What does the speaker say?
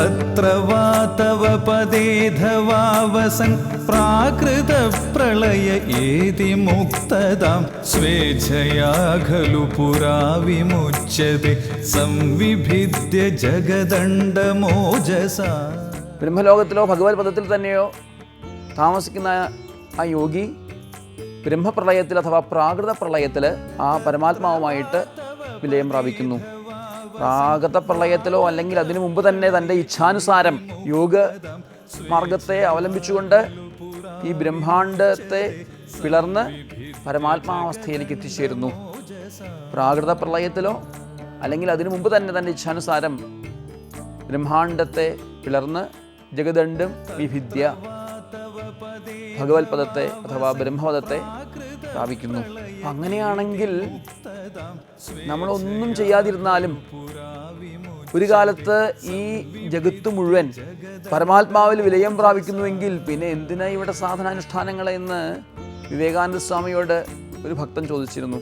തത്ര വാതവ പ്രളയ ഏതി മുക്തതാം സ്വേച്ഛയാ ഖലു പുരാ വിമുച്യത്തെ സംവിഭിദ്യ ജഗദണ്ഡമോജസ ബ്രഹ്മലോകത്തിലോ ഭഗവത് പദത്തിൽ തന്നെയോ താമസിക്കുന്ന ആ യോഗി ബ്രഹ്മപ്രളയത്തിൽ അഥവാ പ്രാകൃത പ്രളയത്തിൽ ആ പരമാത്മാവുമായിട്ട് വിലയം പ്രാപിക്കുന്നു. പ്രാകൃത പ്രളയത്തിലോ അല്ലെങ്കിൽ അതിനു മുമ്പ് തന്നെ തന്റെ ഇച്ഛാനുസാരം യോഗ മാർഗത്തെ അവലംബിച്ചുകൊണ്ട് ഈ ബ്രഹ്മാണ്ടത്തെ പിളർന്ന് പരമാത്മാവസ്ഥയിലേക്ക് എത്തിച്ചേരുന്നു. പ്രാകൃത പ്രളയത്തിലോ അല്ലെങ്കിൽ അതിനു മുമ്പ് തന്നെ തന്റെ ഇച്ഛാനുസാരം ബ്രഹ്മാണ്ടത്തെ പിളർന്ന് ജഗദണ്ഡം വിഭിദ്യ ഭഗവത്പദത്തെ അഥവാ ബ്രഹ്മപദത്തെ പ്രാപിക്കുന്നു. അങ്ങനെയാണെങ്കിൽ നമ്മളൊന്നും ചെയ്യാതിരുന്നാലും ഒരു കാലത്ത് ഈ ജഗത്ത് മുഴുവൻ പരമാത്മാവിൽ വിലയം പ്രാപിക്കുന്നുവെങ്കിൽ പിന്നെ എന്തിനാ ഇവിടെ സാധനാനുഷ്ഠാനങ്ങളെന്ന് വിവേകാനന്ദ സ്വാമിയോട് ഒരു ഭക്തൻ ചോദിച്ചിരുന്നു.